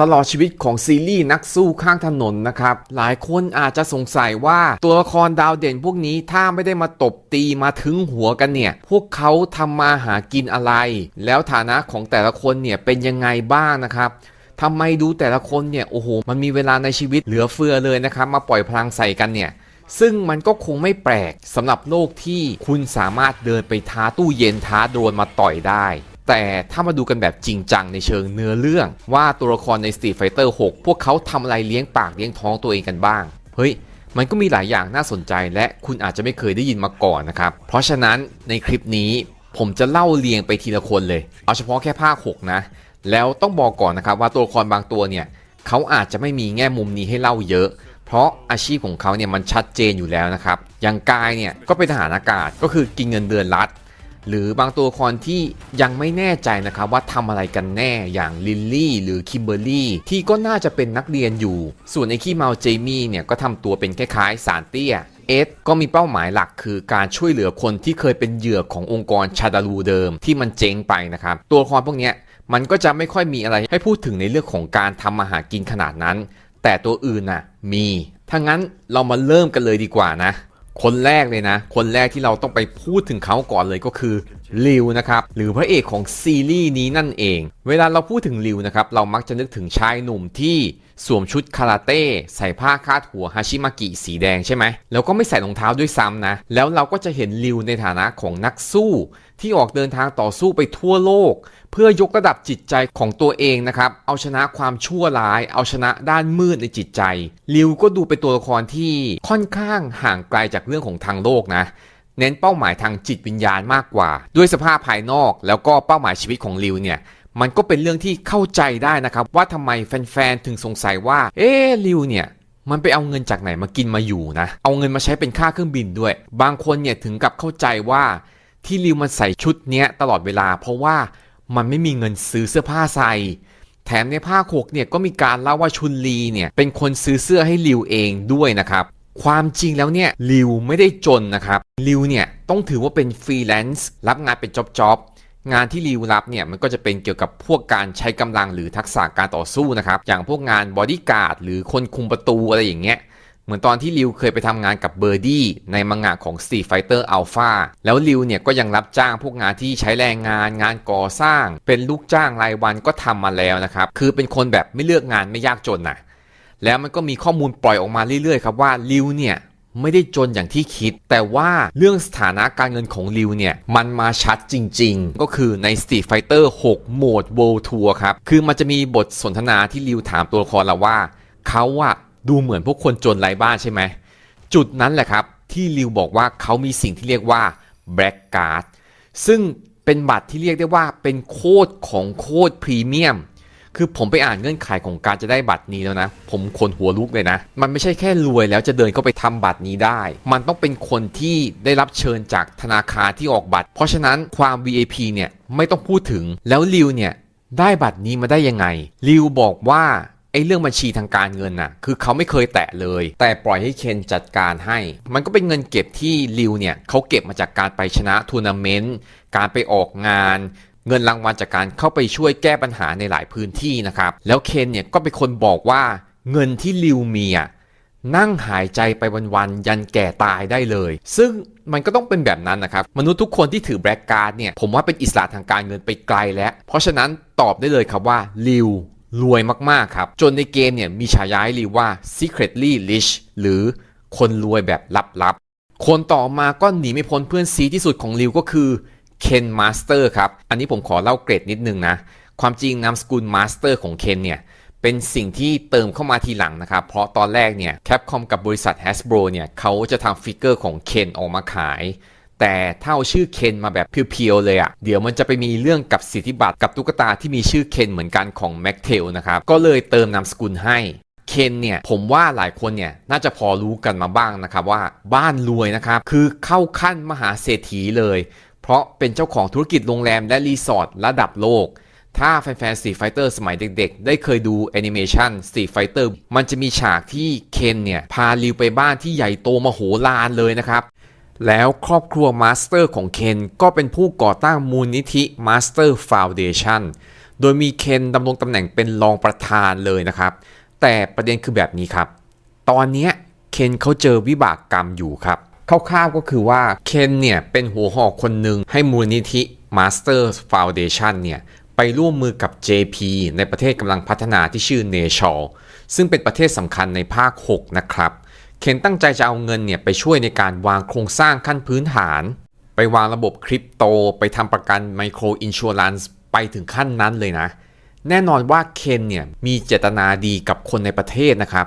ตลอดชีวิตของซีรีส์นักสู้ข้างถนนนะครับ หลายคนอาจจะสงสัยว่าตัวละครดาวเด่นพวกนี้ถ้าไม่ได้มาตบตีมาถึงหัวกันเนี่ย พวกเขาทำมาหากินอะไร แล้วฐานะของแต่ละคนเนี่ยเป็นยังไงบ้างนะครับทำไมดูแต่ละคนเนี่ยโอ้โหมันมีเวลาในชีวิตเหลือเฟือเลยนะครับ มาปล่อยพลังใส่กันเนี่ยซึ่งมันก็คงไม่แปลกสำหรับโลกที่คุณสามารถเดินไปท้าตู้เย็นท้าโดรนมาต่อยได้ แต่ถ้ามาดูกันแบบจริงจังในเชิงเนื้อเรื่อง ว่าตัวละครใน Street Fighter 6 พวกเขาทำอะไรเลี้ยงปากเลี้ยงท้องตัวเองกันบ้าง เฮ้ย มันก็มีหลายอย่างน่าสนใจและคุณอาจจะไม่เคยได้ยินมาก่อนนะครับ เพราะฉะนั้นในคลิปนี้ผมจะเล่าเรียงไปทีละคนเลย เอาเฉพาะแค่ภาค 6 นะ แล้วต้องบอกก่อนนะครับว่าตัวละครบางตัวเนี่ยเขาอาจจะไม่มีแง่มุมนี้ให้เล่าเยอะ เพราะอาชีพของเขาเนี่ยมันชัดเจนอยู่แล้วนะครับ อย่างกายเนี่ยก็เป็นทหารอากาศก็คือกินเงินเดือนรัฐ หรือบางตัวละครที่ยังไม่แน่ใจนะครับว่าทำอะไรกันแน่อย่างลิลลี่หรือคิมเบอร์รี่ที่ก็น่าจะเป็นนักเรียนอยู่ ส่วนไอ้ขี้เมาเจมี่เนี่ยก็ทำตัวเป็นคล้ายๆสารเตี้ยเอสก็มีเป้าหมายหลักคือการช่วยเหลือคนที่เคยเป็นเหยื่อขององค์กรชาดารูเดิมที่มันเจ๊งไปนะครับ ตัวละครพวกนี้มันก็จะไม่ค่อยมีอะไรให้พูดถึงในเรื่องของการทำมาหากินขนาดนั้น แต่ตัวอื่นน่ะมีถ้างั้นเรามาเริ่มกันเลยดีกว่านะ คนแรกเลยนะ คนแรกที่เราต้องไปพูดถึงเขาก่อนเลยก็คือลิวนะครับหรือพระเอกของซีรีส์นี้นั่นเอง เวลาเราพูดถึงลิวนะครับเรามักจะนึกถึงชายหนุ่มที่สวมชุดคาราเต้ใส่ผ้าคาดหัวฮาชิมากิสีแดงใช่ไหมแล้วก็ไม่ใส่รองเท้าด้วยซ้ำนะ แล้วเราก็จะเห็นลิวในฐานะของนักสู้ ที่ออกเดินทางต่อสู้ไปทั่วโลก เพื่อยกระดับจิตใจของตัวเองนะครับ เอาชนะความชั่วร้าย เอาชนะด้านมืดในจิตใจลิวก็ดูเป็นตัวละครที่ค่อนข้างห่างไกลจากเรื่องของทางโลกนะเน้นเป้าหมายทางจิตวิญญาณมากกว่า ด้วยสภาพภายนอกแล้วก็เป้าหมายชีวิตของลิวเนี่ยมันก็เป็นเรื่องที่เข้าใจได้นะครับ ว่าทำไมแฟนๆถึงสงสัยว่า เอ๊ลิวเนี่ยมันไปเอาเงินจากไหนมากินมาอยู่นะ เอาเงินมาใช้เป็นค่าเครื่องบินด้วย บางคนเนี่ยถึงกับเข้าใจว่า ที่ลิวมันใส่ชุดเนี้ยตลอดเวลา เพราะว่ามันไม่มีเงินซื้อเสื้อผ้าใส่ แถมในภาคหกเนี่ยก็มีการเล่าว่าชุนลีเนี่ยเป็นคนซื้อเสื้อให้ลิวเองด้วยนะครับ ความจริงแล้วเนี่ยลิวไม่ได้จนนะครับลิวเนี่ยต้องถือว่าเป็นฟรีแลนซ์รับงานเป็นจ็อบๆงานที่ลิวรับเนี่ยมันก็จะเป็นเกี่ยวกับพวกการใช้กำลังหรือทักษะการต่อสู้นะครับ อย่างพวกงานบอดี้การ์ดหรือคนคุมประตูอะไรอย่างเงี้ย เหมือนตอนที่ลิวเคยไปทำงานกับเบอร์ดี้ในมังงะของ Street Fighter Alpha แล้วลิวเนี่ยก็ยังรับจ้างพวกงานที่ใช้แรงงานงานก่อสร้าง เป็นลูกจ้างรายวันก็ทำมาแล้วนะครับ คือเป็นคนแบบไม่เลือกงานไม่ยากจนนะแล้วมันก็มีข้อมูลปล่อยออกมาเรื่อยๆครับว่าลิวเนี่ยไม่ได้จนอย่างที่คิด แต่ว่าเรื่องสถานะการเงินของลิวเนี่ย มันมาชัดจริงๆ ก็คือใน Street Fighter 6 โหมด World Tour ครับ คือมันจะมีบทสนทนาที่ลิวถามตัวละครเราว่า เขาอะ ดูเหมือนพวกคนจนไร้บ้านใช่ไหม จุดนั้นแหละครับ ที่ลิวบอกว่าเขามีสิ่งที่เรียกว่า Black Card ซึ่งเป็นบัตรที่เรียกได้ว่าเป็นโคดของโคดพรีเมียมคือผมไปอ่านเงื่อนไขของการจะได้บัตรนี้แล้วนะ ผมขนหัวลุกเลยนะ มันไม่ใช่แค่รวยแล้วจะเดินเข้าไปทำบัตรนี้ได้ มันต้องเป็นคนที่ได้รับเชิญจากธนาคารที่ออกบัตร เพราะฉะนั้นความ VIP เนี่ยไม่ต้องพูดถึงแล้วลิวเนี่ยได้บัตรนี้มาได้ยังไงลิวบอกว่า ไอ้เรื่องบัญชีทางการเงินน่ะ คือเขาไม่เคยแตะเลย แต่ปล่อยให้เคนจัดการให้ มันก็เป็นเงินเก็บที่ลิวเนี่ยเขาเก็บมาจากการไปชนะทัวร์นาเมนต์ การไปออกงานเงินรางวัลจากการเข้าไปช่วยแก้ปัญหาในหลายพื้นที่นะครับ แล้วเคนเนี่ยก็เป็นคนบอกว่าเงินที่ลิวมีอะนั่งหายใจไปวันๆยันแก่ตายได้เลย ซึ่งมันก็ต้องเป็นแบบนั้นนะครับ มนุษย์ทุกคนที่ถือแบล็กการ์ดเนี่ย ผมว่าเป็นอิสระทางการเงินไปไกลแล้ว เพราะฉะนั้นตอบได้เลยครับว่าลิว รวยมาก ๆ ครับ จนในเกมเนี่ยมีฉายาให้รีว่า secretly rich หรือคนรวยแบบลับๆ คนต่อมาก็หนีไม่พ้นเพื่อนซีที่สุดของริวก็คือเคนมาสเตอร์ครับ อันนี้ผมขอเล่าเกรดนิดนึงนะ ความจริงนามสกุลมาสเตอร์ของเคนเนี่ยเป็นสิ่งที่เติมเข้ามาทีหลังนะครับ เพราะตอนแรกเนี่ยแคปคอมกับบริษัท Hasbro เนี่ยเขาจะทำฟิกเกอร์ของเคนออกมาขาย แต่ถ้าเอาชื่อเคนมาแบบเพียวๆเลยอะ่ะเดี๋ยวมันจะไปมีเรื่องกับสิทธิบัตรกับตุ๊กตาที่มีชื่อเคนเหมือนกันของแม็กเทลนะครับก็เลยเติมนามสกุลให้เคนเนี่ยผมว่าหลายคนเนี่ยน่าจะพอรู้กันมาบ้างนะครับว่าบ้านรวยนะครับคือเข้าขั้นมหาเศรษฐีเลย เพราะเป็นเจ้าของธุรกิจโรงแรมและรีสอร์ทระดับโลก ถ้าแฟนๆ Street Fighter สมัยเด็กๆ ได้เคยดูแอนิเมชัน Street Fighter มันจะมีฉากที่เคนเนี่ยพาลิวไปบ้านที่ใหญ่โตมโหฬารเลยนะครับ แล้วครอบครัวมาสเตอร์ของเคนก็เป็นผู้ก่อตั้งมูลนิธิ Master Foundation โดยมีเคนดำรงตำแหน่งเป็นรองประธานเลยนะครับ แต่ประเด็นคือแบบนี้ครับ ตอนนี้เคนเขาเจอวิบากกรรมอยู่ครับคร่าวๆก็คือว่าเคนเนี่ยเป็นหัวหอกคนหนึ่งให้มูลนิธิ Master Foundation เนี่ยไปร่วมมือกับ JP ในประเทศกำลังพัฒนาที่ชื่อเนชอลซึ่งเป็นประเทศสำคัญในภาค 6 นะครับ เคนตั้งใจจะเอาเงินเนี่ยไปช่วยในการวางโครงสร้างขั้นพื้นฐาน ไปวางระบบคริปโต ไปทำประกันไมโครอินชัวรันซ์ไปถึงขั้นนั้นเลยนะ แน่นอนว่าเคนเนี่ยมีเจตนาดีกับคนในประเทศนะครับ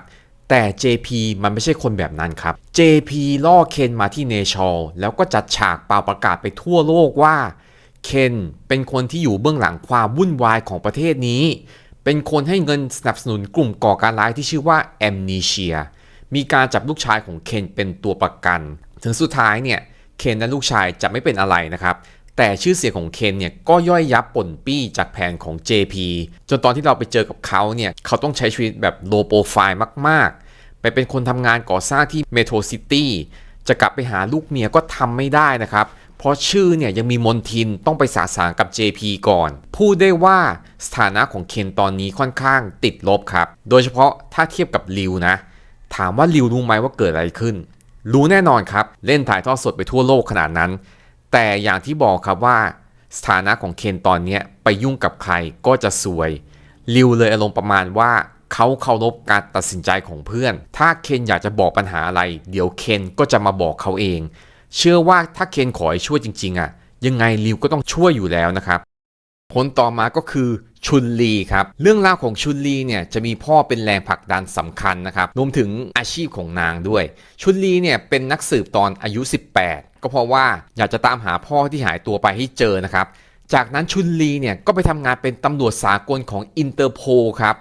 แต่ JP มันไม่ใช่คนแบบนั้นครับ JP ล่อเคนมาที่เนชอลแล้วก็จัดฉากเป่าประกาศไปทั่วโลกว่าเคนเป็นคนที่อยู่เบื้องหลังความวุ่นวายของประเทศนี้ เป็นคนให้เงินสนับสนุนกลุ่มก่อการร้ายที่ชื่อว่าแอมเนเชีย มีการจับลูกชายของเคนเป็นตัวประกัน ถึงสุดท้ายเนี่ยเคนและลูกชายจะไม่เป็นอะไรนะครับ แต่ชื่อเสียงของเคนเนี่ยก็ย่อยยับป่นปี้จากแผนของ JP จนตอนที่เราไปเจอกับเขาเนี่ยเขาต้องใช้ชีวิตแบบโลโปรไฟล์มาก ๆ ไปเป็นคนทำงานก่อสร้างที่เมโทรซิตี้จะกลับไปหาลูกเมียก็ทำไม่ได้นะครับเพราะชื่อเนี่ยยังมีมนทินต้องไปสาสางกับ JP ก่อน พูดได้ว่าสถานะของเคนตอนนี้ค่อนข้างติดลบครับ โดยเฉพาะถ้าเทียบกับลิวนะ ถามว่าลิวรู้ไหมว่าเกิดอะไรขึ้น รู้แน่นอนครับ เล่นถ่ายทอดสดไปทั่วโลกขนาดนั้น แต่อย่างที่บอกครับว่า สถานะของเคนตอนนี้ไปยุ่งกับใครก็จะซวยลิวเลยอารมณ์ประมาณว่าเขาเคารพการตัดสินใจของเพื่อน ถ้าเคนอยากจะบอกปัญหาอะไร เดี๋ยวเคนก็จะมาบอกเขาเอง เชื่อว่าถ้าเคนขอให้ช่วยจริงๆอะยังไงลิวก็ต้องช่วยอยู่แล้วนะครับ คนต่อมาก็คือชุนลีครับเรื่องราวของชุนลีเนี่ยจะมีพ่อเป็นแรงผลักดันสำคัญนะครับรวมถึงอาชีพของนางด้วย ชุนลีเนี่ยเป็นนักสืบตอนอายุ 18 ก็เพราะว่าอยากจะตามหาพ่อที่หายตัวไปให้เจอนะครับจากนั้นชุนลีเนี่ยก็ไปทำงานเป็นตำรวจสากลของอินเตอร์โพครับ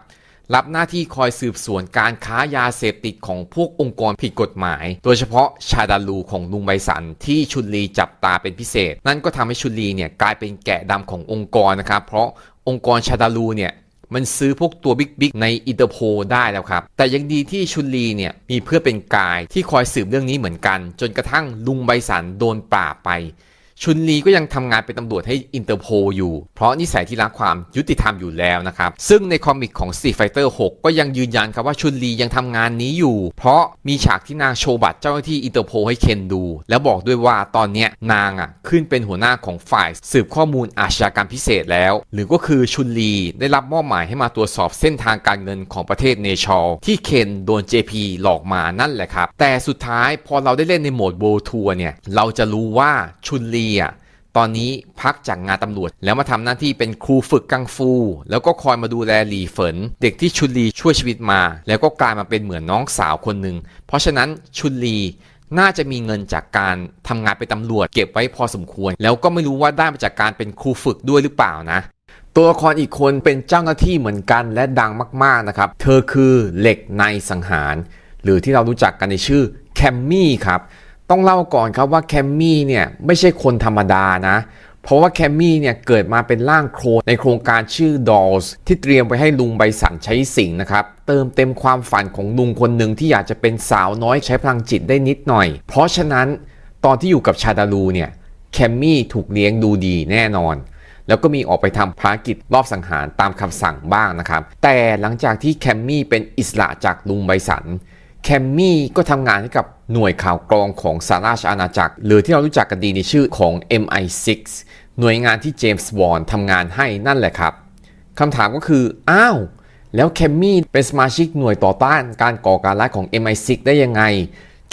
รับหน้าที่คอยสืบสวนการค้ายาเสพติดของพวกองค์กรผิดกฎหมาย โดยเฉพาะชาดาลูของลุงไบสันที่ชุนลีจับตาเป็นพิเศษ นั่นก็ทำให้ชุนลีเนี่ยกลายเป็นแกะดำขององค์กรนะครับ เพราะองค์กรชาดาลูเนี่ยมันซื้อพวกตัวบิ๊กๆในอินเตอร์โพได้แล้วครับ แต่ยังดีที่ชุนลีเนี่ยมีเพื่อนเป็นกายที่คอยสืบเรื่องนี้เหมือนกัน จนกระทั่งลุงไบสันโดนปราบไป ชุนลีก็ยังทำงานเป็นตำรวจให้อินเตอร์โพอยู่ เพราะนิสัยที่รักความยุติธรรมอยู่แล้วนะครับ ซึ่งในคอมิกของ Street Fighter 6 ก็ยังยืนยันครับว่าชุนลียังทำงานนี้อยู่ เพราะมีฉากที่นางโชว์บัตรเจ้าหน้าที่อินเตอร์โพให้เคนดู แล้วบอกด้วยว่าตอนเนี้ยนางอะขึ้นเป็นหัวหน้าของฝ่ายสืบข้อมูลอาชญากรรมพิเศษแล้ว หรือก็คือชุนลีได้รับมอบหมายให้มาตรวจสอบเส้นทางการเงินของประเทศเนชอลที่เคนโดน JP หลอกมานั่นแหละครับแต่สุดท้ายพอเราได้เล่นในโหมดโบทัวร์เนี่ยเราจะรู้ว่าชุนลีอะตอนนี้พักจากงานตำรวจ แล้วมาทำหน้าที่เป็นครูฝึกกังฟู แล้วก็คอยมาดูแลหลีเฟิน เด็กที่ชุนลีช่วยชีวิตมา แล้วก็กลายมาเป็นเหมือนน้องสาวคนหนึ่งเพราะฉะนั้นชุนลีน่าจะมีเงินจากการทำงานเป็นตำรวจ เก็บไว้พอสมควร แล้วก็ไม่รู้ว่าได้มาจากการเป็นครูฝึกด้วยหรือเปล่านะ ตัวละครอีกคนเป็นเจ้าหน้าที่เหมือนกันและดังมากๆนะครับ เธอคือเหล็กในสังหาร หรือที่เรารู้จักกันในชื่อแคมมี่ครับ ต้องเล่าก่อนครับว่าแคมมี่เนี่ยไม่ใช่คนธรรมดานะ เพราะว่าแคมมี่เนี่ยเกิดมาเป็นร่างโครนในโครงการชื่อ Dolls ที่เตรียมไว้ให้ลุงใบสันใช้สิงนะครับเติมเต็มความฝันของลุงคนหนึ่งที่อยากจะเป็นสาวน้อยใช้พลังจิตได้นิดหน่อย เพราะฉะนั้นตอนที่อยู่กับชาดาลูเนี่ยแคมมี่ถูกเลี้ยงดูดีแน่นอน แล้วก็มีออกไปทำภารกิจรอบสังหารตามคำสั่งบ้างนะครับ แต่หลังจากที่แคมมี่เป็นอิสระจากลุงใบสัน แคมมี่ก็ทำงานให้กับหน่วยข่าวกรองของสหราชอาณาจักร หรือที่เรารู้จักกันดีในชื่อของ MI6 หน่วยงานที่เจมส์วอนทำงานให้นั่นแหละครับคำถามก็คือ อ้าว แล้วแคมมี่เป็นสมาชิกหน่วยต่อต้านการก่อการร้ายของ MI6 ได้ยังไง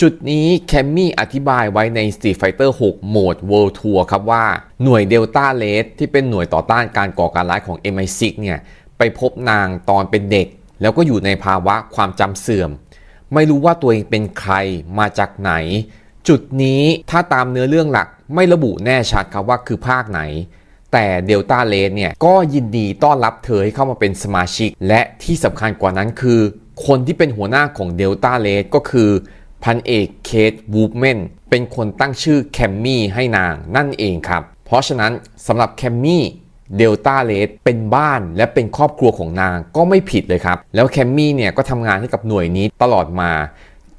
จุดนี้แคมมี่อธิบายไว้ใน Street Fighter 6 โหมด World Tour ครับว่าหน่วยเดลต้าเลสที่เป็นหน่วยต่อต้านการก่อการร้ายของ MI6 เนี่ยไปพบนางตอนเป็นเด็ก แล้วก็อยู่ในภาวะความจำเสื่อม ไม่รู้ว่าตัวเองเป็นใครมาจากไหน จุดนี้ถ้าตามเนื้อเรื่องหลักไม่ระบุแน่ชัดครับว่าคือภาคไหน แต่เดลต้าเลสเนี่ยก็ยินดีต้อนรับเธอให้เข้ามาเป็นสมาชิก และที่สำคัญกว่านั้นคือ คนที่เป็นหัวหน้าของเดลต้าเลสก็คือพันเอกเคทวูฟแมนเป็นคนตั้งชื่อแคมมี่ให้นางนั่นเองครับ เพราะฉะนั้นสำหรับแคมมี่ เดลต้าเลสเป็นบ้านและเป็นครอบครัวของนางก็ไม่ผิดเลยครับ แล้วแคมมี่เนี่ยก็ทำงานให้กับหน่วยนี้ตลอดมา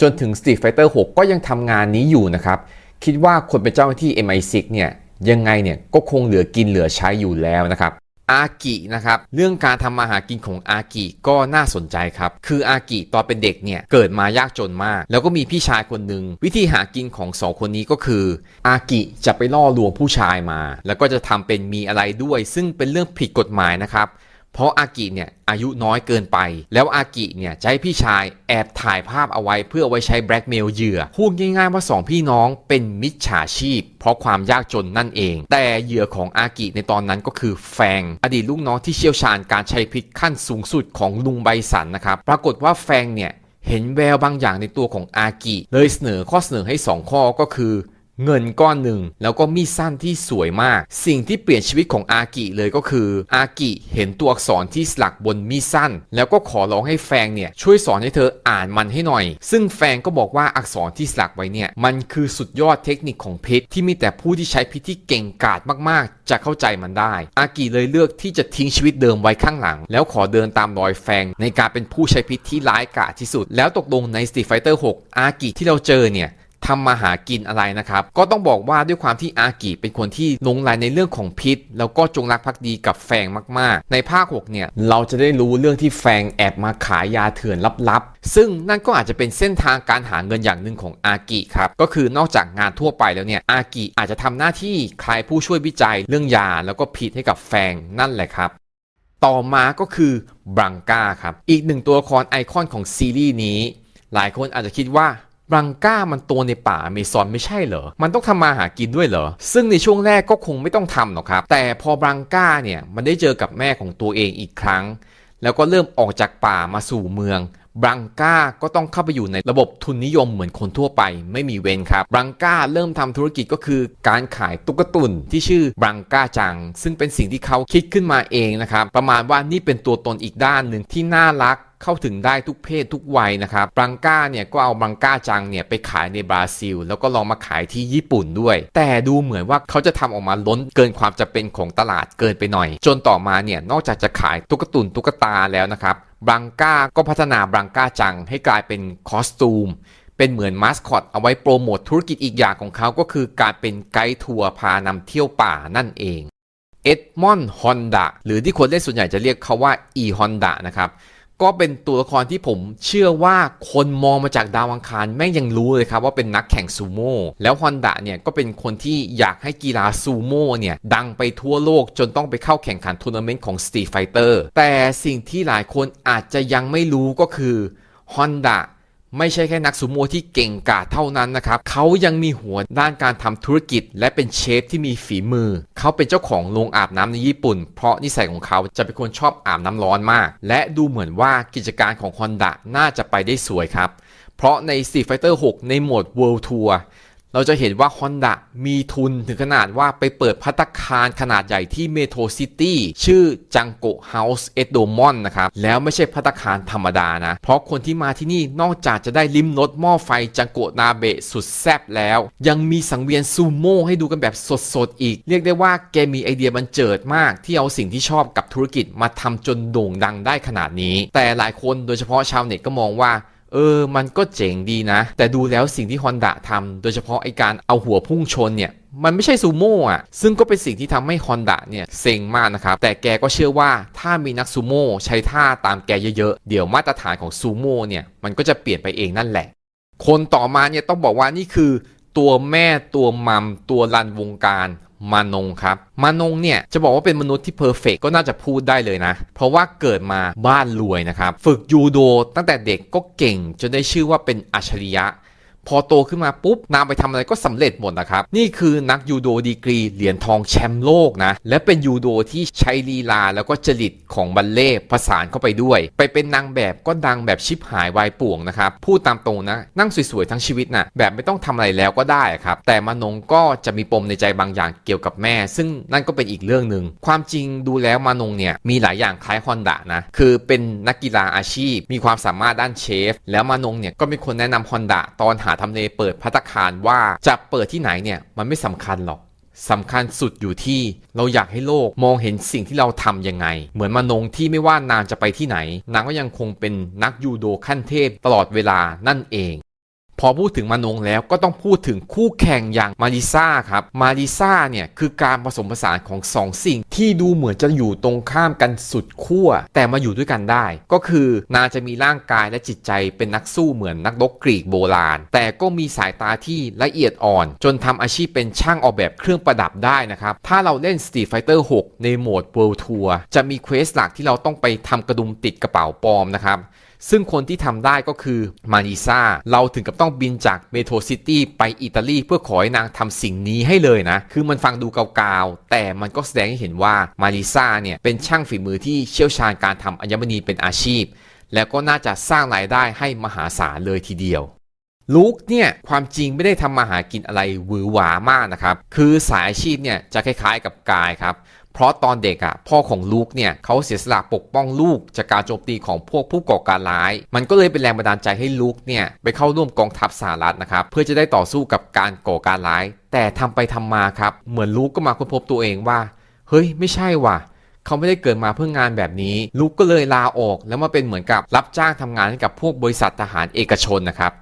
จนถึง Street Fighter 6 ก็ยังทำงานนี้อยู่นะครับ คิดว่าคนเป็นเจ้าหน้าที่ MI6 เนี่ยยังไงเนี่ยก็คงเหลือกินเหลือใช้อยู่แล้วนะครับ อากินะครับเรื่องการทำมาหากินของอากิก็น่าสนใจครับ คืออากิตอนเป็นเด็กเนี่ยเกิดมายากจนมาก แล้วก็มีพี่ชายคนหนึ่งวิธีหากินของสองคนนี้ก็คือ อากิจะไปล่อลวงผู้ชายมา แล้วก็จะทำเป็นมีอะไรด้วย ซึ่งเป็นเรื่องผิดกฎหมายนะครับ เพราะอากิเนี่ยอายุน้อยเกินไป แล้วอากิเนี่ยให้พี่ชายแอบถ่ายภาพเอาไว้เพื่อไว้ใช้แบล็กเมลเหยื่อ พูดง่ายๆว่าสองพี่น้องเป็นมิจฉาชีพ เพราะความยากจนนั่นเอง แต่เหยื่อของอากิในตอนนั้นก็คือแฟง อดีตลูกน้องที่เชี่ยวชาญการใช้พิษขั้นสูงสุดของลุงไบสันนะครับ ปรากฏว่าแฟงเนี่ยเห็นแววบางอย่างในตัวของอากิ เลยเสนอข้อเสนอให้ 2 ข้อก็คือ เงินก้อนหนึ่งแล้วก็มีดสั้นที่สวยมาก สิ่งที่เปลี่ยนชีวิตของอากิเลยก็คือ อากิเห็นตัวอักษรที่สลักบนมีดสั้น แล้วก็ขอร้องให้แฟงเนี่ยช่วยสอนให้เธออ่านมันให้หน่อย ซึ่งแฟงก็บอกว่าอักษรที่สลักไว้เนี่ยมันคือสุดยอดเทคนิคของพิษที่มีแต่ผู้ที่ใช้พิษที่เก่งกาจมากๆ จะเข้าใจมันได้ อากิเลยเลือกที่จะทิ้งชีวิตเดิมไว้ข้างหลัง แล้วขอเดินตามรอยแฟง ในการเป็นผู้ใช้พิษที่ร้ายกาจที่สุด แล้วตกลงใน Street Fighter 6 อากิที่เราเจอเนี่ย ทำมาหากินอะไรนะครับ ก็ต้องบอกว่าด้วยความที่อากิเป็นคนที่ลงไหลในเรื่องของพิษ แล้วก็จงรักภักดีกับแฟงมากๆ ในภาค6เนี่ยเราจะได้รู้เรื่องที่แฟงแอบมาขายยาเถื่อนลับๆ ซึ่งนั่นก็อาจจะเป็นเส้นทางการหาเงินอย่างหนึ่งของอากิครับก็คือนอกจากงานทั่วไปแล้วเนี่ยอากิอาจจะทำหน้าที่คลายผู้ช่วยวิจัยเรื่องยาแล้วก็พิษให้กับแฟงนั่นแหละครับต่อมาก็คือบรังกาครับ อีกหนึ่งตัวละครไอคอนของซีรีส์นี้ หลายคนอาจจะคิดว่า บังก้ามันตัวในป่าเมซอนไม่ใช่เหรอ มันต้องทำมาหากินด้วยเหรอ ซึ่งในช่วงแรกก็คงไม่ต้องทำหรอกครับ แต่พอบังก้าเนี่ยมันได้เจอกับแม่ของตัวเองอีกครั้ง แล้วก็เริ่มออกจากป่ามาสู่เมืองบังก้าก็ต้องเข้าไปอยู่ในระบบทุนนิยมเหมือนคนทั่วไป ไม่มีเว้นครับบังก้าเริ่มทำธุรกิจก็คือการขายตุ๊กตุนที่ชื่อบังก้าจัง ซึ่งเป็นสิ่งที่เขาคิดขึ้นมาเองนะครับ ประมาณว่านี่เป็นตัวตนอีกด้านหนึ่งที่น่ารัก เข้าถึงได้ทุกเพศทุกวัยนะครับบังก้าเนี่ยก็เอาบังก้าจังเนี่ยไปขายในบราซิล แล้วก็ลองมาขายที่ญี่ปุ่นด้วย แต่ดูเหมือนว่าเขาจะทำออกมาล้นเกินความจำเป็นของตลาดเกินไปหน่อย จนต่อมาเนี่ยนอกจากจะขายตุ๊กตุนตุ๊กตาแล้วนะครับบังก้าก็พัฒนาบังก้าจังให้กลายเป็นคอสตูมเป็นเหมือนมาสคอตเอาไว้โปรโมทธุรกิจอีกอย่างของเขาก็คือการเป็นไกด์ทัวร์พานำเที่ยวป่านั่นเองเอ็ดมอนด์ฮอนดาหรือที่คนเล่นส่วนใหญ่จะเรียกเขาว่าอีฮอนดานะครับ ก็เป็นตัวละครที่ผมเชื่อว่าคนมองมาจากดาวอังคารแม่งยังรู้เลยครับว่าเป็นนักแข่งซูโม่แล้วฮอนดะเนี่ยก็เป็นคนที่อยากให้กีฬาซูโม่เนี่ยดังไปทั่วโลกจนต้องไปเข้าแข่งขันทัวร์นาเมนต์ของ Street Fighter แต่สิ่งที่หลายคนอาจจะยังไม่รู้ก็คือฮอนดะ ไม่ใช่แค่นักสูโม่ที่เก่งกาจเท่านั้นนะครับ เขายังมีหัวด้านการทำธุรกิจ และเป็นเชฟที่มีฝีมือ เขาเป็นเจ้าของโรงอาบน้ำในญี่ปุ่น เพราะนิสัยของเขาจะเป็นคนชอบอาบน้ำร้อนมาก และดูเหมือนว่ากิจการของ Honda น่าจะไปได้สวยครับ เพราะใน Street Fighter 6 ในโหมด World Tour เราจะเห็นว่า Honda มีทุนถึงขนาดว่าไปเปิดพัตคารขนาดใหญ่ที่เมโทรซิตี้ชื่อจังโกเฮาส์เอ d โดมอนนะครับ แล้วไม่ใช่พัตคารธรรมดานะ เพราะคนที่มาที่นี่นอกจากจะได้ลิ้มรสหม้อไฟจังโกนาเบะสุดแซ่บแล้ว ยังมีสังเวียนซูโม่ให้ดูกันแบบสดๆอีก เรียกได้ว่าแกมีไอเดียบันเจิดมากที่เอาสิ่งที่ชอบกับธุรกิจมาทำจนโด่งดังได้ขนาดนี้ แต่หลายคนโดยเฉพาะชาวเน็ตก็มองว่า เออ มันก็เจ๋งดีนะ แต่ดูแล้วสิ่งที่ Honda ทำโดยเฉพาะไอการเอาหัวพุ่งชนเนี่ยมันไม่ใช่ซูโม่อะซึ่งก็เป็นสิ่งที่ทำให้ Honda เนี่ยเซ็งมากนะครับ แต่แกก็เชื่อว่าถ้ามีนักซูโม่ใช้ท่าตามแกเยอะๆ เดี๋ยวมาตรฐานของซูโม่เนี่ย มันก็จะเปลี่ยนไปเองนั่นแหละ คนต่อมาเนี่ยต้องบอกว่านี่คือ ตัวแม่ตัวมัมตัวรันวงการ มานงครับ มานงเนี่ยจะบอกว่าเป็นมนุษย์ที่เพอร์เฟกก็น่าจะพูดได้เลยนะ เพราะว่าเกิดมาบ้านรวยนะครับ ฝึกยูโดตั้งแต่เด็กก็เก่งจนได้ชื่อว่าเป็นอัจฉริยะ พอโตขึ้นมาปุ๊บนาไปทำอะไรก็สำเร็จหมดนะครับ นี่คือนักยูโดดีกรีเหรียญทองแชมป์โลกนะ และเป็นยูโดที่ใช้ลีลาแล้วก็จริตของบัลเล่ผสานเข้าไปด้วย ไปเป็นนางแบบก็ดังแบบชิบหายวายป่วงนะครับ พูดตามตรงนะ นั่งสวยๆทั้งชีวิตนะแบบไม่ต้องทำอะไรแล้วก็ได้ครับ แต่มานงก็จะมีปมในใจบางอย่างเกี่ยวกับแม่ ซึ่งนั่นก็เป็นอีกเรื่องหนึ่งความจริงดูแล้วมานงเนี่ยมีหลายอย่างคล้ายฮอนดะนะคือเป็นนักกีฬาอาชีพ มีความสามารถด้านเชฟ แล้วมานงเนี่ยก็เป็นคนแนะนำฮอนดะตอนหาทำเลเปิดพัตตาคารว่าจะเปิดที่ไหนเนี่ยมันไม่สำคัญหรอกสำคัญสุดอยู่ที่เราอยากให้โลกมองเห็นสิ่งที่เราทำยังไง เหมือนมานงที่ไม่ว่านางจะไปที่ไหน นางก็ยังคงเป็นนักยูโดขั้นเทพตลอดเวลานั่นเอง พอพูดถึงมานงแล้วก็ต้องพูดถึงคู่แข่งอย่างมาริซ่าครับ มาริซ่าเนี่ยคือการผสมผสานของสองสิ่ง ที่ดูเหมือนจะอยู่ตรงข้ามกันสุดขั้วแต่มาอยู่ด้วยกันได้ ก็คือนางจะมีร่างกายและจิตใจเป็นนักสู้เหมือนนักรบกรีกโบราณ แต่ก็มีสายตาที่ละเอียดอ่อน จนทำอาชีพเป็นช่างออกแบบเครื่องประดับได้นะครับ ถ้าเราเล่น Street Fighter 6 ในโหมด World Tour จะมีเควสหลักที่เราต้องไปทำกระดุมติดกระเป๋าปลอมนะครับ ซึ่งคนที่ทำได้ก็คือมาริซาเราถึงกับต้องบินจากเมโทรซิตี้ไปอิตาลีเพื่อขอให้นางทำสิ่งนี้ให้เลยนะ คือมันฟังดูเกาๆ แต่มันก็แสดงให้เห็นว่ามาริซาเนี่ยเป็นช่างฝีมือที่เชี่ยวชาญการทำอัญมณีเป็นอาชีพ แล้วก็น่าจะสร้างรายได้ให้มหาศาลเลยทีเดียวลูกเนี่ยความจริงไม่ได้ทำมาหากินอะไรหวือหวามากนะครับ คือสายอาชีพเนี่ยจะคล้ายๆกับกายครับ เพราะตอนเด็กอะพ่อของลูกเนี่ยเขาเสียสละปกป้องลูกจากการโจมตีของพวกผู้ก่อการร้าย มันก็เลยเป็นแรงบันดาลใจให้ลูกเนี่ยไปเข้าร่วมกองทัพสหรัฐนะครับเพื่อจะได้ต่อสู้กับการก่อการร้าย แต่ทำไปทำมาครับเหมือนลูกก็มาค้นพบตัวเองว่า เฮ้ยไม่ใช่ว่ะเขาไม่ได้เกิดมาเพื่องานแบบนี้ ลูกก็เลยลาออก แล้วมาเป็นเหมือนกับรับจ้างทำงานให้กับพวกบริษัททหารเอกชนนะครับ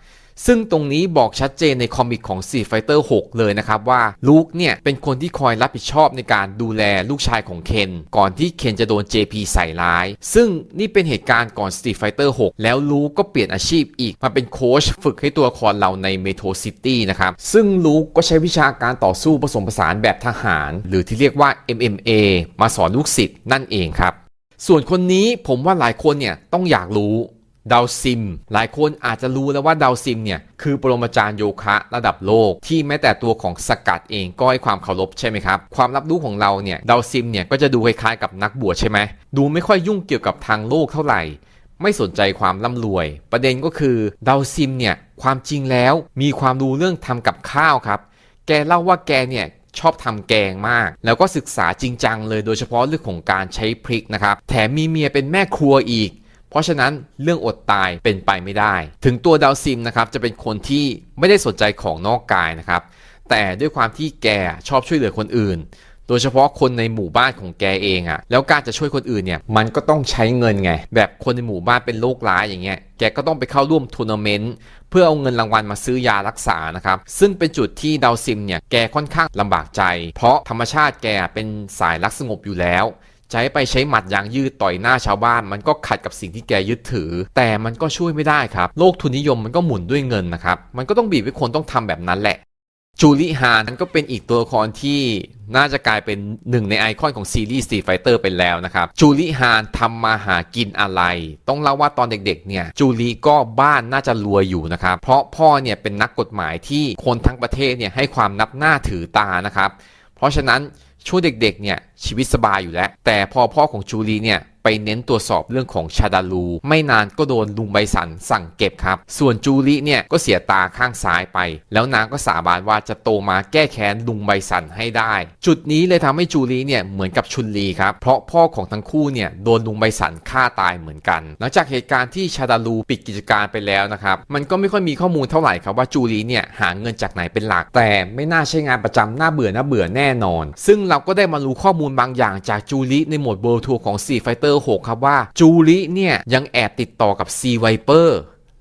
ซึ่งตรงนี้บอกชัดเจนในคอมิกของ Street Fighter 6 เลยนะครับว่าลูกเนี่ยเป็นคนที่คอยรับผิดชอบในการดูแลลูกชายของเคนก่อนที่เคนจะโดน JP ใส่ร้าย ซึ่งนี่เป็นเหตุการณ์ก่อน Street Fighter 6 แล้วลูกก็เปลี่ยนอาชีพอีกมาเป็นโค้ชฝึกให้ตัวละครเราใน Metro City นะครับ ซึ่งลูกก็ใช้วิชาการต่อสู้ผสมผสานแบบทหาร หรือที่เรียกว่า MMA มาสอนลูกศิษย์นั่นเองครับ ส่วนคนนี้ผมว่าหลายคนเนี่ยต้องอยากรู้ ดาวซิม หลายคนอาจจะรู้แล้วว่าดาวซิมเนี่ยคือปรมาจารย์โยคะระดับโลก ที่แม้แต่ตัวของสกัดเองก็ให้ความเคารพใช่ไหมครับ ความรับรู้ของเราเนี่ยดาวซิมเนี่ยก็จะดูคล้ายๆกับนักบวชใช่ไหมดูไม่ค่อยยุ่งเกี่ยวกับทางโลกเท่าไหร่ ไม่สนใจความร่ำรวย ประเด็นก็คือดาวซิมเนี่ยความจริงแล้วมีความรู้เรื่องทำกับข้าวครับ แกเล่าว่าแกเนี่ยชอบทำแกงมาก แล้วก็ศึกษาจริงจังเลยโดยเฉพาะเรื่องของการใช้พริกนะครับ แถมมีเมียเป็นแม่ครัวอีก เพราะฉะนั้นเรื่องอดตายเป็นไปไม่ได้ ถึงตัวดาวซิมนะครับจะเป็นคนที่ไม่ได้สนใจของนอกกายนะครับ แต่ด้วยความที่แกชอบช่วยเหลือคนอื่น โดยเฉพาะคนในหมู่บ้านของแกเองอะแล้วการจะช่วยคนอื่นเนี่ยมันก็ต้องใช้เงินไง แบบคนในหมู่บ้านเป็นโรคร้ายอย่างเงี้ย แกก็ต้องไปเข้าร่วมทัวร์นาเมนต์เพื่อเอาเงินรางวัลมาซื้อยารักษานะครับ ซึ่งเป็นจุดที่ดาวซิมเนี่ยแกค่อนข้างลำบากใจ เพราะธรรมชาติแกเป็นสายรักสงบอยู่แล้ว ให้ไปใช้หมัดยางยืดต่อยหน้าชาวบ้าน มันก็ขัดกับสิ่งที่แกยึดถือ แต่มันก็ช่วยไม่ได้ครับ โลกทุนนิยมมันก็หมุนด้วยเงินนะครับ มันก็ต้องบีบให้คนต้องทำแบบนั้นแหละจูลิฮานนั้นก็เป็นอีกตัวละครที่น่าจะกลายเป็นหนึ่งในไอคอนของซีรีส์ Street Fighter ไปแล้วนะครับ จูลิฮานทำมาหากินอะไร ต้องเล่าว่าตอนเด็กๆเนี่ย จูลิก็บ้านน่าจะรวยอยู่นะครับ เพราะพ่อเนี่ยเป็นนักกฎหมายที่คนทั้งประเทศเนี่ยให้ความนับหน้าถือตานะครับ เพราะฉะนั้น ช่วงเด็กๆเนี่ยชีวิตสบายอยู่แล้ว แต่พอพ่อของจูลีเนี่ย ไปเน้นตรวจสอบเรื่องของชาดาลู ไม่นานก็โดนลุงใบสันสั่งเก็บครับ ส่วนจูลีเนี่ยก็เสียตาข้างซ้ายไป แล้วนางก็สาบานว่าจะโตมาแก้แค้นลุงใบสันให้ได้ จุดนี้เลยทำให้จูลีเนี่ยเหมือนกับชุนลีครับ เพราะพ่อของทั้งคู่เนี่ยโดนลุงใบสันฆ่าตายเหมือนกัน หลังจากเหตุการณ์ที่ชาดาลูปิดกิจการไปแล้วนะครับ มันก็ไม่ค่อยมีข้อมูลเท่าไหร่ครับว่าจูลีเนี่ยหาเงินจากไหนเป็นหลัก แต่ไม่น่าใช่งานประจำน่าเบื่อน่าเบื่อแน่นอน ซึ่งเราก็ได้มารู้ข้อมูลบางอย่างจากจูลีในโหมด World Tour ของ Street Fighter 6ครับว่าจูริเนี่ยยังแอบติดต่อกับ C Viper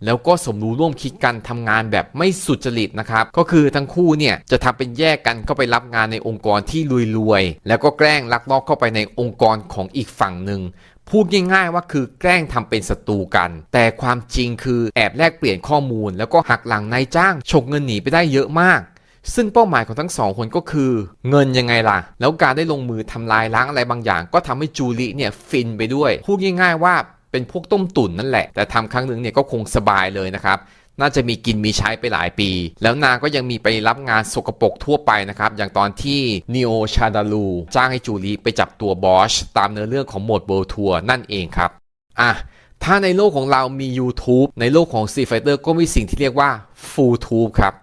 แล้วก็สมรู้ร่วมคิดกันทำงานแบบไม่สุจริตนะครับ ก็คือทั้งคู่เนี่ยจะทำเป็นแยกกันเข้าไปรับงานในองค์กรที่รวยๆ แล้วก็แกล้งลักลอบเข้าไปในองค์กรของอีกฝั่งหนึ่งพูดง่ายๆว่าคือแกล้งทำเป็นศัตรูกัน แต่ความจริงคือแอบแลกเปลี่ยนข้อมูล แล้วก็หักหลังนายจ้างฉกเงินหนีไปได้เยอะมาก ซึ่งเป้าหมายของทั้งสองคนก็คือ เงินยังไงล่ะ แล้วการได้ลงมือทำลายล้างอะไรบางอย่าง ก็ทำให้จูลิเนี่ยฟินไปด้วย พูดง่ายๆว่าเป็นพวกต้มตุ๋นนั่นแหละ แต่ทำครั้งหนึ่งเนี่ยก็คงสบายเลยนะครับน่าจะมีกินมีใช้ไปหลายปี แล้วนางก็ยังมีไปรับงานสกปรกทั่วไปนะครับ อย่างตอนที่นิโอชาดาลู จ้างให้จูลีไปจับตัวบอช ตามเนื้อเรื่องของโหมดเบิร์ทัวร์นั่นเองครับ อะ ถ้าในโลกของเรามี YouTube ในโลกของ Street Fighter ก็มีสิ่งที่เรียกว่า Full Tube ครับ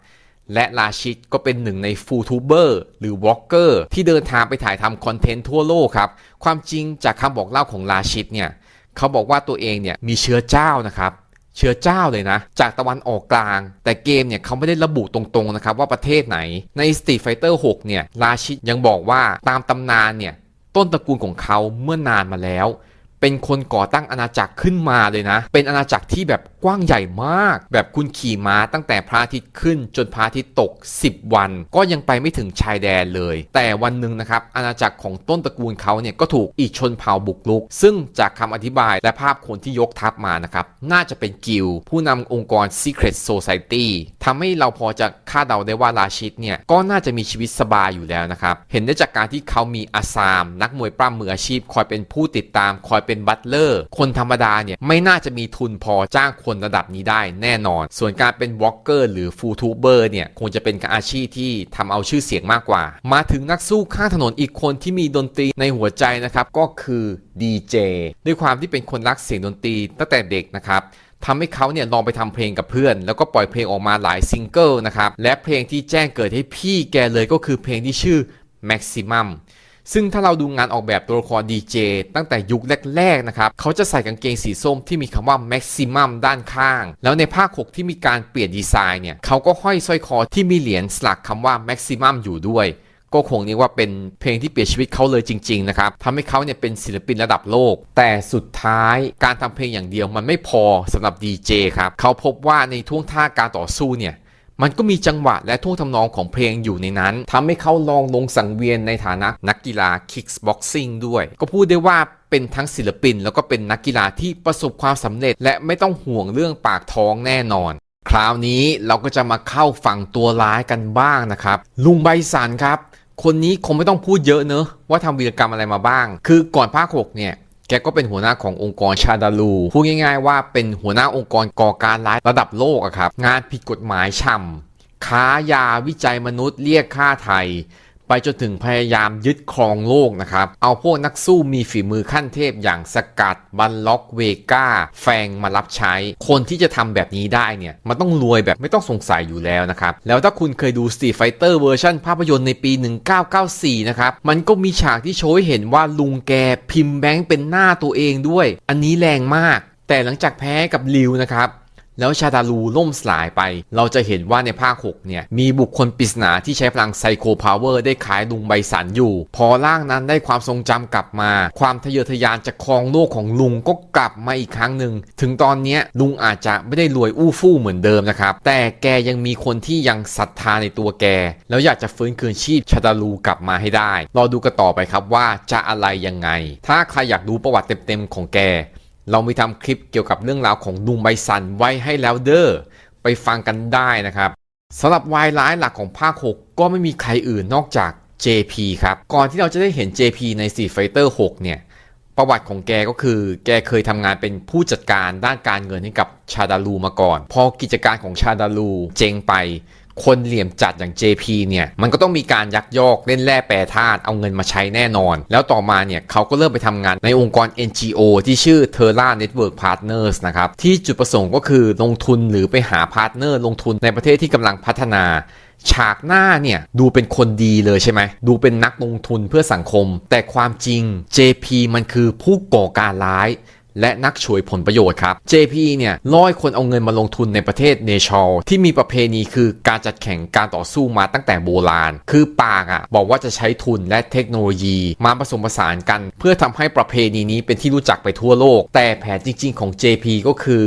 และราชิตก็เป็นหนึ่งในฟูทูเบอร์หรือวอล์กเกอร์ที่เดินทางไปถ่ายทำคอนเทนต์ทั่วโลกครับ ความจริงจากคำบอกเล่าของราชิตเนี่ยเขาบอกว่าตัวเองเนี่ยมีเชื้อเจ้านะครับ เชื้อเจ้าเลยนะ จากตะวันออกกลาง แต่เกมเนี่ยเขาไม่ได้ระบุตรงๆนะครับว่าประเทศไหนใน Street Fighter 6 เนี่ยราชิตยังบอกว่าตามตำนานเนี่ยต้นตระกูลของเขาเมื่อนานมาแล้ว เป็นคนก่อตั้งอาณาจักรขึ้นมาเลยนะ เป็นอาณาจักรที่แบบกว้างใหญ่มาก แบบคุณขี่ม้าตั้งแต่พระอาทิตย์ขึ้นจนพระอาทิตย์ตก 10 วัน ก็ยังไปไม่ถึงชายแดนเลย แต่วันหนึ่งนะครับ อาณาจักรของต้นตระกูลเขาเนี่ยก็ถูกอีกชนเผ่าบุกรุก ซึ่งจากคำอธิบายและภาพคนที่ยกทัพมานะครับ น่าจะเป็นกิลผู้นำองค์กร Secret Society ทำให้เราพอจะคาดเดาได้ว่าราชิดเนี่ยก็น่าจะมีชีวิตสบายอยู่แล้วนะครับ เห็นได้จากการที่เขามีอาซาม นักมวยปล้ำมืออาชีพ คอยเป็นผู้ติดตาม คอยเป็นบัตเลอร์ คนธรรมดาเนี่ยไม่น่าจะมีทุนพอจ้างคนระดับนี้ได้แน่นอน ส่วนการเป็นวอล์กเกอร์หรือฟูทูเบอร์เนี่ยคงจะเป็นอาชีพที่ทำเอาชื่อเสียงมากกว่า มาถึงนักสู้ข้างถนนอีกคนที่มีดนตรีในหัวใจนะครับก็คือดีเจด้วยความที่เป็นคนรักเสียงดนตรีตั้งแต่เด็กนะครับ ทำให้เขาเนี่ยลองไปทำเพลงกับเพื่อน แล้วก็ปล่อยเพลงออกมาหลายซิงเกิลนะครับ และเพลงที่แจ้งเกิดให้พี่แกเลยก็คือเพลงที่ชื่อ Maximum ซึ่งถ้าเราดูงานออกแบบตัวละครดีเจตั้งแต่ยุคแรกๆนะครับ เขาจะใส่กางเกงสีส้มที่มีคำว่า Maximum ด้านข้าง แล้วในภาค 6 ที่มีการเปลี่ยนดีไซน์เนี่ย เขาก็ห้อยสร้อยคอที่มีเหรียญสลักคำว่า Maximum อยู่ด้วย ก็คงเรียกว่าเป็นเพลงที่เปลี่ยนชีวิตเขาเลยจริงๆนะครับทำให้เขาเนี่ยเป็นศิลปินระดับโลก แต่สุดท้ายการทำเพลงอย่างเดียวมันไม่พอสำหรับดีเจครับเขาพบว่าในท่วงท่าการต่อสู้เนี่ยมันก็มีจังหวะและท่วงทำนองของเพลงอยู่ในนั้นทำให้เขาลองลงสังเวียนในฐานะนักกีฬาคิกบ็อกซิ่งด้วย ก็พูดได้ว่าเป็นทั้งศิลปิน แล้วก็เป็นนักกีฬาที่ประสบความสำเร็จ และไม่ต้องห่วงเรื่องปากท้องแน่นอน คราวนี้เราก็จะมาเข้าฝั่งตัวร้ายกันบ้างนะครับ ลุงใบสันครับ คนนี้คงไม่ต้องพูดเยอะเนอะว่าทำวีรกรรมอะไรมาบ้าง คือก่อนภาคหกเนี่ยแกก็เป็นหัวหน้าขององค์กรชาดาลูพูดง่าย ๆ ว่าเป็นหัวหน้าองค์กรก่อการร้ายระดับโลกอะครับ งานผิดกฎหมายช่ำค้ายาวิจัยมนุษย์เรียกค่าไทย ไปจนถึงพยายามยึดครองโลกนะครับ เอาพวกนักสู้มีฝีมือขั้นเทพอย่างสกัดบันล็อกเวก้า แฟงมารับใช้ คนที่จะทำแบบนี้ได้เนี่ย มันต้องรวยแบบไม่ต้องสงสัยอยู่แล้วนะครับ แล้วถ้าคุณเคยดู Street Fighter เวอร์ชันภาพยนตร์ในปี 1994 นะครับ มันก็มีฉากที่โชว์ให้เห็นว่าลุงแกพิมพ์แบงค์เป็นหน้าตัวเองด้วย อันนี้แรงมาก แต่หลังจากแพ้กับลิวนะครับ แล้วชาดาลูล่มสลายไป เราจะเห็นว่าในภาค 6 เนี่ย มีบุคคลปริศนาที่ใช้พลังไซโคพาวเวอร์ได้ขายลุงใบสันอยู่ พอร่างนั้นได้ความทรงจำกลับมา ความทะเยอทะยานจะครองโลกของลุงก็กลับมาอีกครั้งหนึ่ง ถึงตอนนี้ลุงอาจจะไม่ได้รวยอู้ฟู่เหมือนเดิมนะครับ แต่แกยังมีคนที่ยังศรัทธาในตัวแก แล้วอยากจะฟื้นคืนชีพชาดาลูกลับมาให้ได้ รอดูกันต่อไปครับว่าจะอะไรยังไง ถ้าใครอยากดูประวัติเต็มๆของแก เรามีทำคลิปเกี่ยวกับเรื่องราวของลุงใบสันไว้ให้แล้วเด้อไปฟังกันได้นะครับสำหรับวายร้ายหลักของภาค 6 ก็ไม่มีใครอื่นนอกจาก JP ครับ ก่อนที่เราจะได้เห็น JP ใน Street Fighter 6 เนี่ย ประวัติของแกก็คือ แกเคยทำงานเป็นผู้จัดการด้านการเงินให้กับชาดาลูมาก่อน พอกิจการของชาดาลูเจงไป คนเหลี่ยมจัดอย่าง JP เนี่ยมันก็ต้องมีการยักยอกเล่นแร่แปรธาตุเอาเงินมาใช้แน่นอน แล้วต่อมาเนี่ยเขาก็เริ่มไปทำงานในองค์กร NGO ที่ชื่อ Terra Network Partners นะครับ ที่จุดประสงค์ก็คือลงทุนหรือไปหาพาร์ทเนอร์ลงทุนในประเทศที่กำลังพัฒนาฉากหน้าเนี่ยดูเป็นคนดีเลยใช่ไหม ดูเป็นนักลงทุนเพื่อสังคม แต่ความจริง JP มันคือผู้ก่อการร้าย และนักช่วยผลประโยชน์ครับ JP เนี่ยล่อยคนเอาเงินมาลงทุนในประเทศเนชอลที่มีประเพณีคือการจัดแข่งการต่อสู้มาตั้งแต่โบราณ คือปากอะบอกว่าจะใช้ทุนและเทคโนโลยี มาผสมผสานกัน เพื่อทำให้ประเพณีนี้เป็นที่รู้จักไปทั่วโลก แต่แผนจริง ๆ ของ JP ก็คือ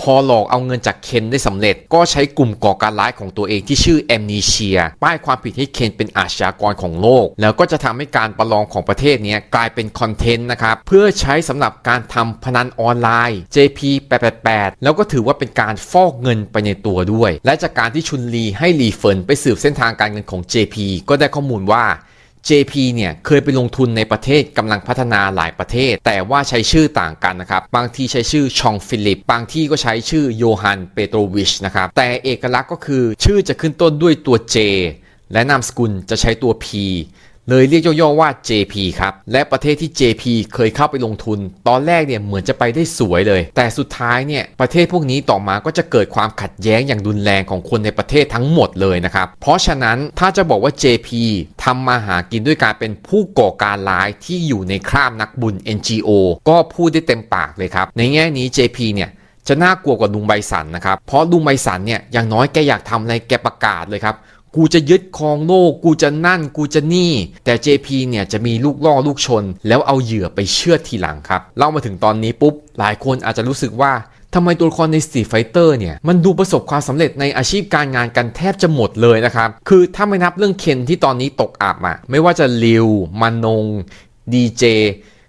พอหลอกเอาเงินจากเคนได้สำเร็จ ก็ใช้กลุ่มก่อการร้ายของตัวเองที่ชื่อแอมนีเชีย ป้ายความผิดให้เคนเป็นอาชญากรของโลก แล้วก็จะทำให้การประลองของประเทศนี้กลายเป็นคอนเทนต์นะครับ เพื่อใช้สำหรับการทำพนันออนไลน์ JP 888แล้วก็ถือว่าเป็นการฟอกเงินไปในตัวด้วย และจากการที่ชุนลีให้ลีเฟินไปสืบเส้นทางการเงินของ JP ก็ได้ข้อมูลว่า JP เนี่ยเคยไปลงทุนในประเทศกำลังพัฒนาหลายประเทศ แต่ว่าใช้ชื่อต่างกันนะครับ บางที่ใช้ชื่อชองฟิลิป บางที่ก็ใช้ชื่อโยฮันเปโตรวิชนะครับ แต่เอกลักษณ์ก็คือชื่อจะขึ้นต้นด้วยตัว J และนามสกุลจะใช้ตัว P เลยเรียกย่อๆว่า JP ครับ และประเทศที่ JP เคยเข้าไปลงทุน ตอนแรกเนี่ยเหมือนจะไปได้สวยเลย แต่สุดท้ายเนี่ยประเทศพวกนี้ต่อมาก็จะเกิดความขัดแย้งอย่างรุนแรงของคนในประเทศทั้งหมดเลยนะครับ เพราะฉะนั้นถ้าจะบอกว่า JP ทำมาหากินด้วยการเป็นผู้ก่อการร้ายที่อยู่ในคราบนักบุญ NGO ก็พูดได้เต็มปากเลยครับ ในแง่นี้ JP เนี่ยจะน่ากลัวกว่าลุงใบสันนะครับ เพราะลุงใบสันเนี่ยอย่างน้อยแกอยากทำอะไรแกประกาศเลยครับ กูจะยึดครองโลก กูจะนั่น กูจะนี่ แต่ JP เนี่ยจะมีลูกล่อลูกชน แล้วเอาเหยื่อไปเชือทีหลังครับ เล่ามาถึงตอนนี้ปุ๊บ หลายคนอาจจะรู้สึกว่าทำไมตัวละครใน Street Fighter เนี่ย มันดูประสบความสำเร็จในอาชีพการงานกันแทบจะหมดเลยนะครับ คือถ้าไม่นับเรื่องเคนที่ตอนนี้ตกอับอะไม่ว่าจะลิวมานงดีเจ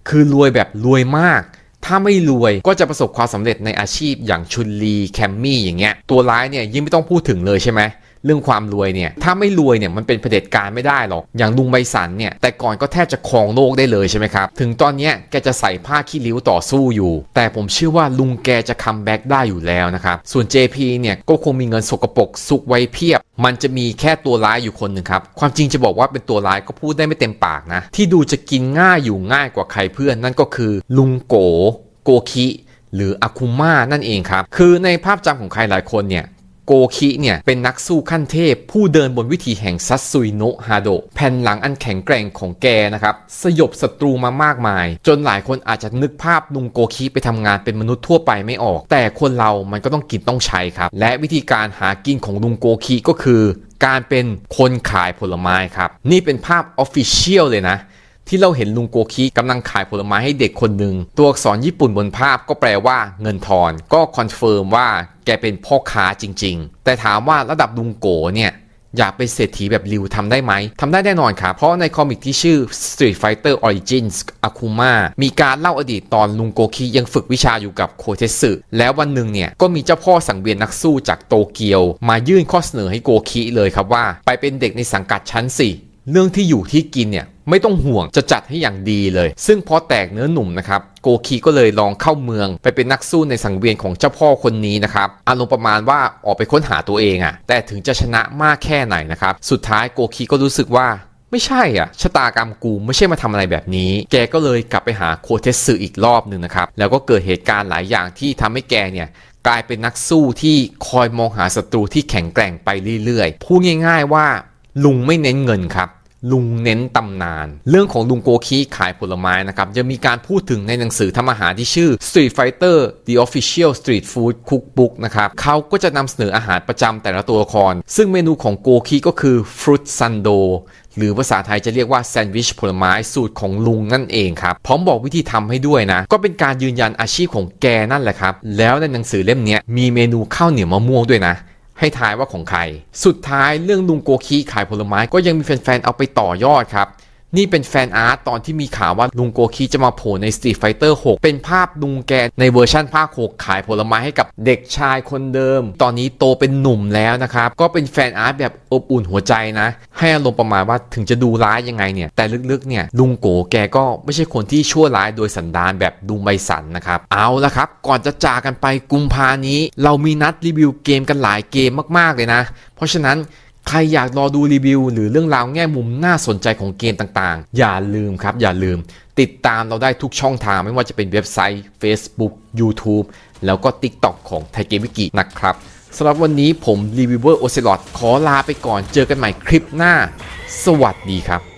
คือรวยแบบรวยมากถ้าไม่รวยก็จะประสบความสำเร็จในอาชีพอย่างชุนลีแคมมี่อย่างเงี้ยตัวร้ายเนี่ยยิ่งไม่ต้องพูดถึงเลยใช่ไหม เรื่องความรวยเนี่ยถ้าไม่รวยเนี่ยมันเป็นเผด็จการไม่ได้หรอกอย่างลุงใบสันเนี่ยแต่ก่อนก็แทบจะครองโลกได้เลยใช่ไหมครับถึงตอนนี้แกจะใส่ผ้าขี้ริ้วต่อสู้อยู่ แต่ผมเชื่อว่าลุงแกจะคัมแบ็กได้อยู่แล้วนะครับส่วน JP เนี่ยก็คงมีเงินสกปรกซุกไว้เพียบ มันจะมีแค่ตัวร้ายอยู่คนหนึ่งครับความจริงจะบอกว่าเป็นตัวร้ายก็พูดได้ไม่เต็มปากนะ ที่ดูจะกินง่ายอยู่ง่ายกว่าใครเพื่อนนั่นก็คือ ลุงโกโกคิหรืออาคุม่านั่นเองครับ คือในภาพจำของใครหลายคนเนี่ย โกคิเนี่ยเป็นนักสู้ขั้นเทพ ผู้เดินบนวิถีแห่งซัตซุยโนะฮาโดแผ่นหลังอันแข็งแกร่งของแกนะครับสยบศัตรูมามากมาย จนหลายคนอาจจะนึกภาพลุงโกคิไปทำงานเป็นมนุษย์ทั่วไปไม่ออก แต่คนเรามันก็ต้องกินต้องใช้ครับ และวิธีการหากินของลุงโกคิก็คือ การเป็นคนขายผลไม้ครับนี่เป็นภาพออฟฟิเชียลเลยนะ ที่เราเห็นลุงโกคิกำลังขายผลไม้ให้เด็กคนหนึ่งตัวอักษรญี่ปุ่นบนภาพก็แปลว่าเงินทอน ก็คอนเฟิร์มว่าแกเป็นพ่อค้าจริง ๆ แต่ถามว่าระดับลุงโกเนี่ยอยากเป็นเศรษฐีแบบริวทำได้ไหม ทำได้แน่นอนครับเพราะในคอมิกที่ชื่อ Street Fighter Origins Akuma มีการเล่าอดีตตอนลุงโกคิยังฝึกวิชาอยู่กับโคเทสึ แล้ววันหนึ่งเนี่ย ก็มีเจ้าพ่อสังเวียนนักสู้จากโตเกียว มายื่นข้อเสนอให้โกคิเลยครับว่า ไปเป็นเด็กในสังกัดชั้นสิ เรื่องที่อยู่ที่กินเนี่ย ไม่ต้องห่วงจะจัดให้อย่างดีเลย ซึ่งพอแตกเนื้อหนุ่มนะครับโกคีก็เลยลองเข้าเมือง ไปเป็นนักสู้ในสังเวียนของเจ้าพ่อคนนี้นะครับอารมณ์ประมาณว่าออกไปค้นหาตัวเองอะแต่ถึงจะชนะมากแค่ไหนนะครับสุดท้ายโกคีก็รู้สึกว่าไม่ใช่อะชะตากรรมกูไม่ใช่มาทำอะไรแบบนี้ แกก็เลยกลับไปหาโคเทสึอีกรอบหนึ่งนะครับ แล้วก็เกิดเหตุการณ์หลายอย่างที่ทำให้แกเนี่ยกลายเป็นนักสู้ที่คอยมองหาศัตรูที่แข็งแกร่งไปเรื่อยๆ พูดง่าย ๆว่าลุงไม่เน้นเงินครับ ลุงเน้นตำนาน เรื่องของลุงโกคีขายผลไม้นะครับจะมีการพูดถึงในหนังสือทำอาหารที่ชื่อ Street Fighter The Official Street Food Cookbook นะครับเขาก็จะนำเสนออาหารประจำแต่ละตัวละคร ซึ่งเมนูของโกคีก็คือ Fruit Sando หรือภาษาไทยจะเรียกว่าแซนด์วิชผลไม้สูตรของลุงนั่นเองครับ พร้อมบอกวิธีทำให้ด้วยนะ ก็เป็นการยืนยันอาชีพของแกนั่นแหละครับ แล้วในหนังสือเล่มนี้มีเมนูข้าวเหนียวมะม่วงด้วยนะ ให้ทายว่าของใคร สุดท้ายเรื่องลุงโกคีขายผลไม้ก็ยังมีแฟนๆเอาไปต่อยอดครับ นี่เป็นแฟนอาร์ตตอนที่มีข่าวว่าลุงโกคีจะมาโผล่ใน Street Fighter 6 เป็นภาพลุงแกในเวอร์ชั่นภาค 6 ขายผลไม้ให้กับเด็กชายคนเดิม ตอนนี้โตเป็นหนุ่มแล้วนะครับ ก็เป็นแฟนอาร์ตแบบอบอุ่นหัวใจนะ ให้อารมณ์ประมาณว่าถึงจะดูร้ายยังไงเนี่ย แต่ลึกๆเนี่ยลุงโกแกก็ไม่ใช่คนที่ชั่วร้ายโดยสันดานแบบลุงใบสันนะครับ เอาละครับ ก่อนจะจากกันไปกุมภานี้ เรามีนัดรีวิวเกมกันหลายเกมมากๆเลยนะ เพราะฉะนั้น ใครอยากรอดูรีวิว หรือเรื่องราวแง่มุมน่าสนใจของเกมต่างๆ อย่าลืมครับ อย่าลืม ติดตามเราได้ทุกช่องทางไม่ว่าจะเป็นเว็บไซต์ Facebook YouTube แล้วก็ TikTok ของไทยเกมวิกินะครับสำหรับวันนี้ผมรีวิวเวอร์โอเซลอตขอลาไปก่อนเจอกันใหม่คลิปหน้า สวัสดีครับ